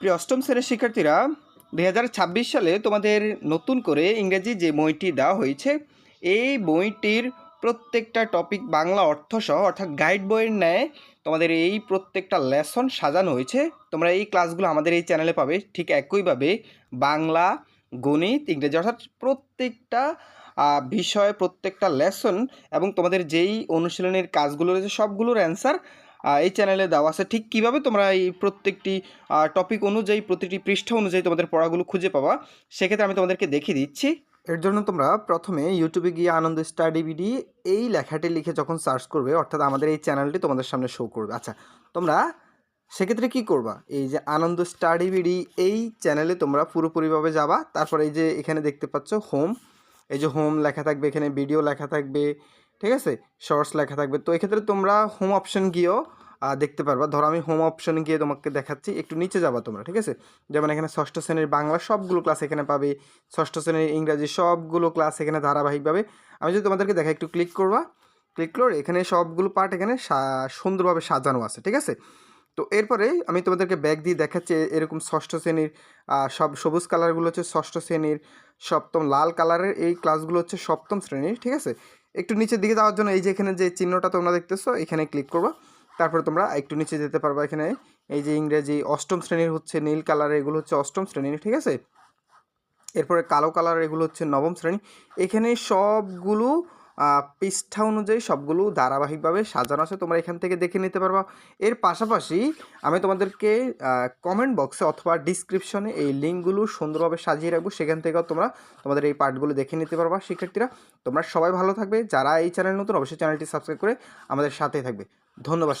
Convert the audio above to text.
প্রিয় অষ্টম শ্রেণির শিক্ষার্থীরা, দুই হাজার ছাব্বিশ সালে তোমাদের নতুন করে ইংরেজি যে বইটি দেওয়া হয়েছে, এই বইটির প্রত্যেকটা টপিক বাংলা অর্থ সহ অর্থাৎ গাইড বইয়ের ন্যায় তোমাদের এই প্রত্যেকটা লেসন সাজানো হয়েছে। তোমরা এই ক্লাসগুলো আমাদের এই চ্যানেলে পাবে ঠিক একইভাবে বাংলা, গণিত, ইংরেজি অর্থাৎ প্রত্যেকটা বিষয়, প্রত্যেকটা লেসন এবং তোমাদের যেই অনুশীলনের কাজগুলো রয়েছে সবগুলোর অ্যান্সার এই চ্যানেলে দেওয়া আছে। ঠিক কীভাবে তোমরা এই প্রত্যেকটি টপিক অনুযায়ী, প্রতিটি পৃষ্ঠা অনুযায়ী তোমাদের পড়াগুলো খুঁজে পাবা, সেক্ষেত্রে আমি তোমাদেরকে দেখিয়ে দিচ্ছি। এর জন্য তোমরা প্রথমে ইউটিউবে গিয়ে আনন্দ স্টাডি বিডি এই লেখাটি লিখে যখন সার্চ করবে, অর্থাৎ আমাদের এই চ্যানেলটি তোমাদের সামনে শো করবে। আচ্ছা তোমরা সেক্ষেত্রে কি করবা? এই যে আনন্দ স্টাডি বিডি এই চ্যানেলে তোমরা পুরোপুরিভাবে যাবা। তারপরে এই যে এখানে দেখতে পাচ্ছ হোম এই যে হোম লেখা থাকবে, এখানে ভিডিও লেখা থাকবে ঠিক আছে? শর্টস লেখা থাকবে। তো এক্ষেত্রে তোমরা হোম অপশন গিয়েও দেখতে পারবা। ধরো আমি হোম অপশন গিয়ে তোমাকে দেখাচ্ছি, একটু নিচে যাবা তোমরা, ঠিক আছে? যেমন এখানে ষষ্ঠ শ্রেণির বাংলা সবগুলো ক্লাস এখানে পাবে। ষষ্ঠ শ্রেণির ইংরাজি সবগুলো ক্লাস এখানে ধারাবাহিকভাবে। আমি যদি তোমাদেরকে দেখা একটু ক্লিক করবা। ক্লিক করে, এখানে সবগুলো পার্ট এখানে সুন্দরভাবে সাজানো আছে, ঠিক আছে? তো এরপরে আমি তোমাদেরকে ব্যাগ দিয়ে দেখাচ্ছি এরকম ষষ্ঠ শ্রেণির সব সবুজ কালারগুলো হচ্ছে ষষ্ঠ শ্রেণির, সপ্তম লাল কালারের এই ক্লাসগুলো হচ্ছে সপ্তম শ্রেণির, ঠিক আছে? একটু নিচের দিকে যাওয়ার জন্য এই যে এখানে যে চিহ্নটা তোমরা দেখতেছো, এখানে ক্লিক করবা। তারপরে তোমরা একটু নিচে যেতে পারবা এখানে। এই যে ইংরেজি অষ্টম শ্রেণির হচ্ছে নীল কালারের এগুলো হচ্ছে অষ্টম শ্রেণির ঠিক আছে? এরপরে কালো কালার, এগুলো হচ্ছে নবম শ্রেণি। এখানে সবগুলো পৃষ্ঠা অনুযায়ী সবগুলো ধারাবাহিকভাবে সাজানো আছে, তোমরা এখান থেকে দেখে নিতে পারবা। এর পাশাপাশি আমি তোমাদেরকে কমেন্ট বক্সে অথবা ডিসক্রিপশনে এই লিঙ্কগুলো সুন্দরভাবে সাজিয়ে রাখব, সেখান থেকেও তোমরা তোমাদের এই পার্টগুলো দেখে নিতে পারবা, শিক্ষার্থীরা। তোমরা সবাই ভালো থাকবে, যারা এই চ্যানেল নতুন, অবশ্যই চ্যানেলটি সাবস্ক্রাইব করে আমাদের সাথেই থাকবে। ধন্যবাদ